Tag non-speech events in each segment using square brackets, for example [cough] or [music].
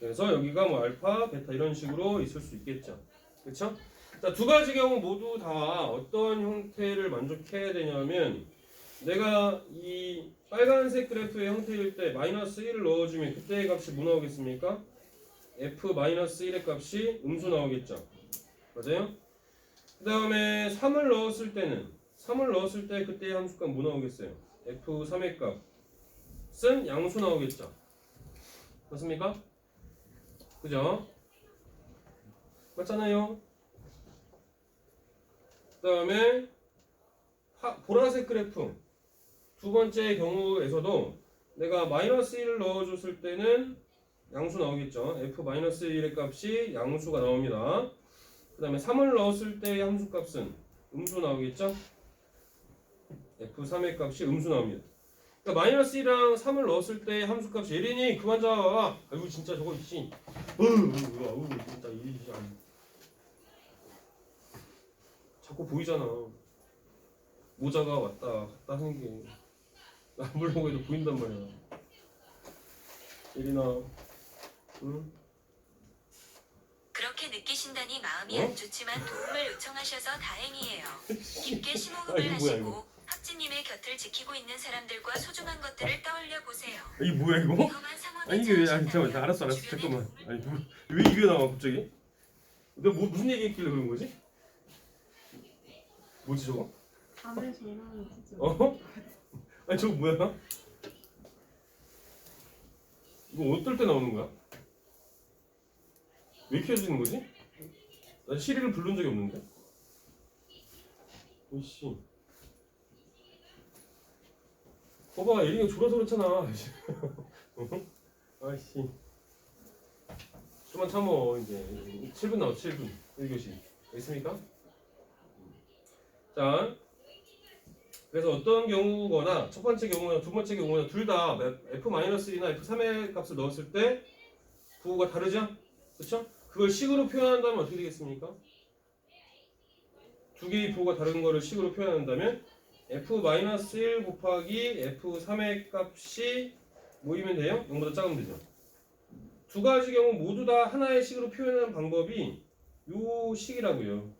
그래서 여기가 뭐 알파, 베타 이런 식으로 있을 수 있겠죠. 그렇죠? 자, 두 가지 경우 모두 다 어떤 형태를 만족해야 되냐면 내가 이 빨간색 그래프의 형태일 때 마이너스 1을 넣어주면 그때의 값이 뭐 나오겠습니까? f-1의 값이 음수 나오겠죠. 맞아요? 그 다음에 3을 넣었을 때는 3을 넣었을 때 그때의 함수값 뭐 나오겠어요? f3의 값은 양수 나오겠죠. 맞습니까? 그죠? 맞잖아요. 그 다음에 보라색 그래프 두 번째 경우에서도 내가 마이너스 1을 넣어줬을 때는 양수 나오겠죠. f-1의 값이 양수가 나옵니다. 그 다음에 3을 넣었을 때의 함수 값은 음수 나오겠죠. f3의 값이 음수 나옵니다. 그러니까 마이너스 1이랑 3을 넣었을 때의 함수 값이 예린이 그만 잡아. 아이고 진짜 저거 씨. 어우, 어우, 진짜 이. 자꾸 보이잖아. 모자가 왔다 갔다 하는 게 아무리 보고 해도 보인단 말이야. 예린아, 응? 그렇게 느끼신다니 마음이 어? 안 좋지만 도움을 요청하셔서 다행이에요. 깊게 [laughs] 아, 심호흡을 뭐야, 하시고 이거? 학지님의 곁을 지키고 있는 사람들과 소중한 것들을 떠올려 보세요. 이게 뭐야 이거? 위험한 상황에 아니 이게 왜 아니 잠깐만 알았어 알았어 잠깐만 아니 뭐, 왜 이게 나와 갑자기? 내가 뭐 무슨 얘기했길래 그런 거지? 뭐지 저거? 밤에 전화하는 진짜 어? 아니 저거 뭐야? 이거 어떨 때 나오는 거야? 왜 켜지는 거지? 나 시리를 부른 적이 없는데? 오이씨 거봐 에리가 졸아서 그렇잖아 [laughs] 어? 아이씨 좀만 참어 이제 7분 나와 7분 1교시 있습니까? 자 그래서 어떤 경우거나 첫 번째 경우나 두 번째 경우나 둘 다 f-1이나 f3의 값을 넣었을 때 부호가 다르죠? 그렇죠? 그걸 식으로 표현한다면 어떻게 되겠습니까? 두 개의 부호가 다른 거를 식으로 표현한다면 f-1 곱하기 f3의 값이 모이면 돼요? 0보다 작으면 되죠. 두 가지 경우 모두 다 하나의 식으로 표현하는 방법이 요 식이라고요.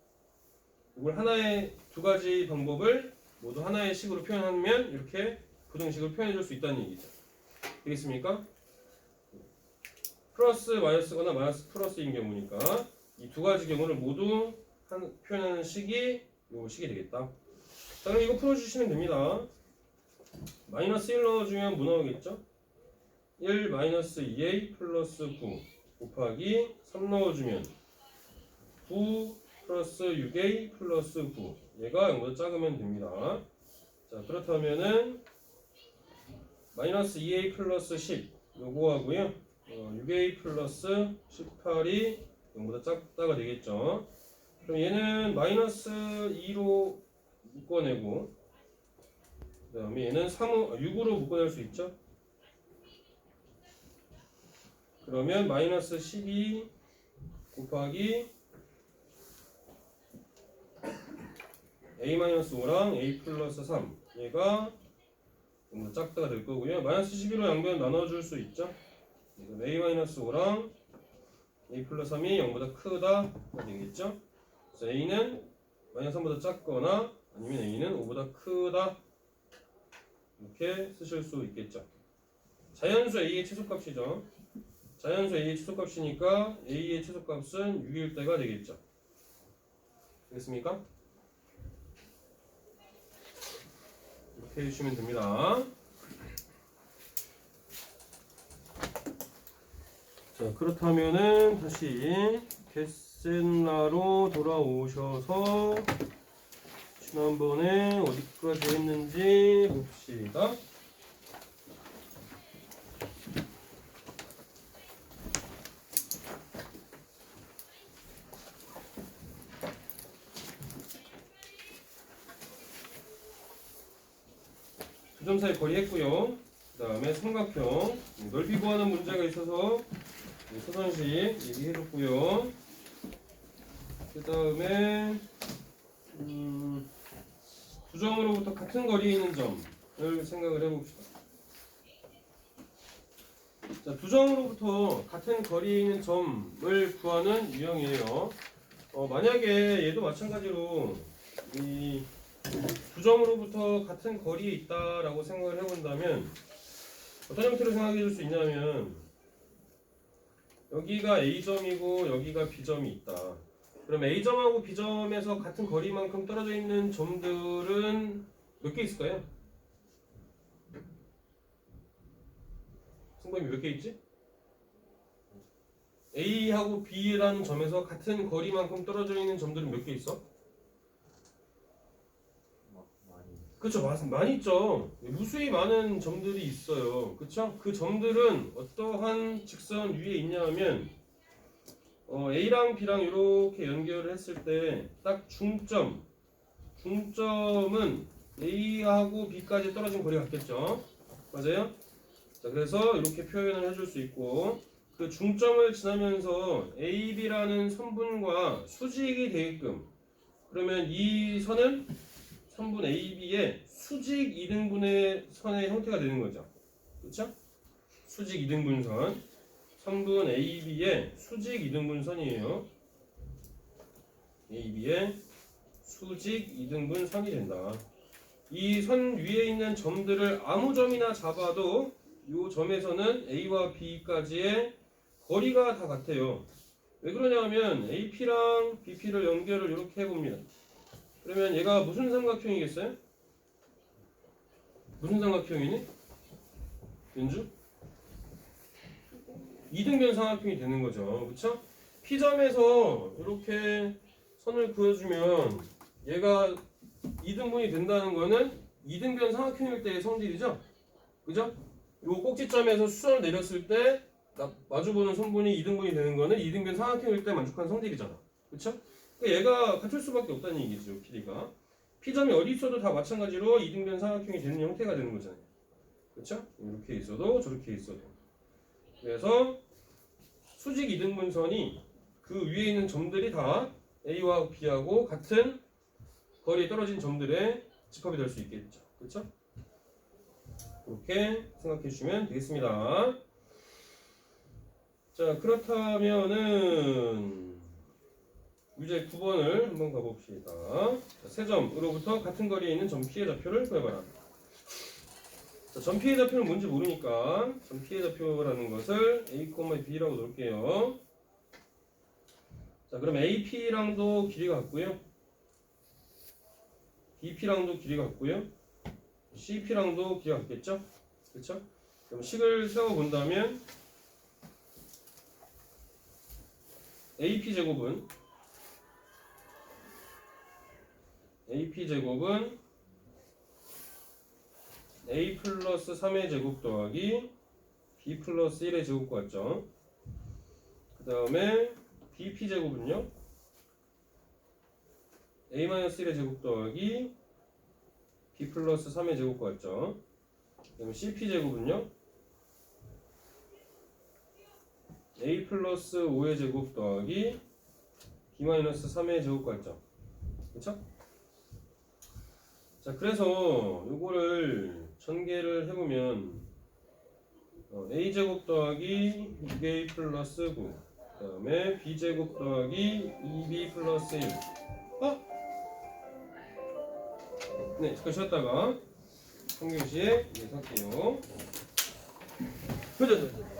이걸 하나의 두 가지 방법을 모두 하나의 식으로 표현하면 이렇게 부등식을 표현해 줄 수 있다는 얘기죠. 되겠습니까? 플러스 마이너스거나 마이너스 플러스인 경우니까 이 두 가지 경우를 모두 한, 표현하는 식이 요 식이 되겠다. 자 그럼 이거 풀어주시면 됩니다. 마이너스 1 넣어주면 뭐 나오겠죠? 1 마이너스 2a 플러스 9 곱하기 3 넣어주면 9 플러스 6a 플러스 9 얘가 0보다 작으면 됩니다. 자 그렇다면은 마이너스 2a 플러스 10 요거 하고요. 어, 6a 플러스 18이 0보다 작다가 되겠죠. 그럼 얘는 마이너스 2로 묶어내고 그 다음에 얘는 3, 6으로 묶어낼 수 있죠. 그러면 마이너스 12 곱하기 a-5랑 a 플러스 3 얘가 좀 작다가 될 거고요. 마이너스 11로 양변 나눠줄 수 있죠? 그래서 a-5랑 a 플러스 3이 0보다 크다가 되겠죠? 그래서 a는 마이너스 3보다 작거나 아니면 a는 5보다 크다 이렇게 쓰실 수 있겠죠 자연수 a의 최소값이죠 자연수 a의 최소값이니까 a의 최소값은 6일 때가 되겠죠 되겠습니까? 이렇게 해주시면 됩니다. 자, 그렇다면은 다시 데센라로 돌아오셔서 지난번에 어디까지 했는지 봅시다. 두 점 사이 거리 했고요. 그 다음에 삼각형 넓이 구하는 문제가 있어서 소선식 얘기해줬고요. 그 다음에 음, 두 점으로부터 같은 거리에 있는 점을 생각을 해봅시다. 자, 두 점으로부터 같은 거리에 있는 점을 구하는 유형이에요. 어, 만약에 얘도 마찬가지로 이 두 점으로부터 같은 거리에 있다라고 생각을 해본다면 어떤 형태로 생각해 줄 수 있냐면 여기가 A점이고 여기가 B점이 있다. 그럼 A점하고 B점에서 같은 거리만큼 떨어져 있는 점들은 몇 개 있을까요? 승범이 몇 개 있지? A하고 B라는 점에서 같은 거리만큼 떨어져 있는 점들은 몇 개 있어? 막 많이 있죠 무수히 많은 점들이 있어요 그쵸 그 점들은 어떠한 직선 위에 있냐면 어, A랑 B랑 이렇게 연결을 했을 때 딱 중점 중점은 A하고 B까지 떨어진 거리가 같겠죠 맞아요 자 그래서 이렇게 표현을 해줄 수 있고 그 중점을 지나면서 AB라는 선분과 수직이 되게끔 그러면 이 선은 선분 AB의 수직 이등분의 선의 형태가 되는 거죠. 그렇죠? 수직 이등분선. 선분 AB의 수직 이등분선이에요. AB의 수직 이등분선이 된다. 이 선 위에 있는 점들을 아무 점이나 잡아도 이 점에서는 A와 B까지의 거리가 다 같아요. 왜 그러냐면 AP랑 BP를 연결을 이렇게 해봅니다. 그러면 얘가 무슨 삼각형이겠어요? 무슨 삼각형이니? 윤주? 이등변 삼각형이 되는 거죠. 그쵸? P점에서 이렇게 선을 그어주면 얘가 이등분이 된다는 거는 이등변 삼각형일 때의 성질이죠? 그죠? 요 꼭지점에서 수선을 내렸을 때 나- 마주보는 선분이 이등분이 되는 거는 이등변 삼각형일 때 만족하는 성질이잖아. 그쵸? 그러니까 얘가 같을 수밖에 없다는 얘기죠, PD가. P점이 어디 있어도 다 마찬가지로 이등변 삼각형이 되는 형태가 되는 거잖아요. 그렇죠? 이렇게 있어도 저렇게 있어도. 그래서 수직 이등분선이 그 위에 있는 점들이 다 A와 B하고 같은 거리에 떨어진 점들의 집합이 될 수 있겠죠. 그렇죠? 그렇게 생각해 주시면 되겠습니다. 자, 그렇다면은 문제 9번을 한번 가봅시다. 자, 세 점으로부터 같은 거리에 있는 점 피해 좌표를 구해봐라. 자, 점 피해 좌표는 뭔지 모르니까 점 피해 좌표라는 것을 A, B라고 놓을게요. 자, 그럼 AP랑도 길이가 같고요. BP랑도 길이가 같고요. CP랑도 길이가 같겠죠? 그렇죠? 그럼 식을 세워 본다면 AP 제곱은 AP 제곱은 A 플러스 3의 제곱 더하기 B 플러스 1의 제곱과 같죠. 그 다음에 BP 제곱은요. A 마이너스 1의 제곱 더하기 B 플러스 3의 제곱과 같죠. 그다음에 CP 제곱은요. A 플러스 5의 제곱 더하기 B 마이너스 3의 제곱과 같죠. 그쵸? 자, 그래서 요거를 전개를 해보면 어, a 제곱 더하기 6a 플러스 9 그다음에 b 제곱 더하기 2b 플러스 1 어? 네, 잠깐 쉬었다가 성경시에 예상할게요. 그죠, 그죠, 그죠.